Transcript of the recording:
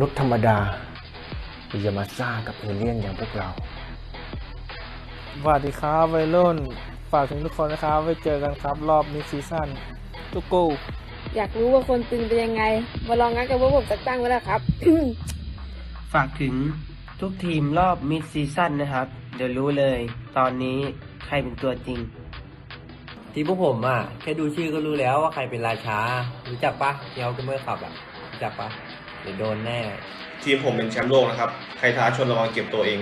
นุษย์ธรรมดาอย่ามาซ่ากับเอเลี่ยนอย่างพวกเราสวัสดีครับวัยรุ่นฝากถึงทุกคนนะครับ ไว้เจอกันครับรอบมิดซีซั่นตุกกูอยากรู้ว่าคนตึงเป็นยังไง มาลองงัดกับพวกผมสักตั้งไว้แล้วครับ ฝากถึงทุกทีมรอบมิดซีซั่นนะครับ เดี๋ยวรู้เลย ตอนนี้ใครเป็นตัวจริง ทีมพวกผมอะ แค่ดูชื่อก็รู้แล้วว่าใครเป็นราชา รู้จักปะเยาก็เมื่อขับอะ รู้จักปะ เดี๋ยวโดนแน่ ทีมผมเป็นแชมป์โลกนะครับ ใครท้าชนระวังเก็บตัวเอง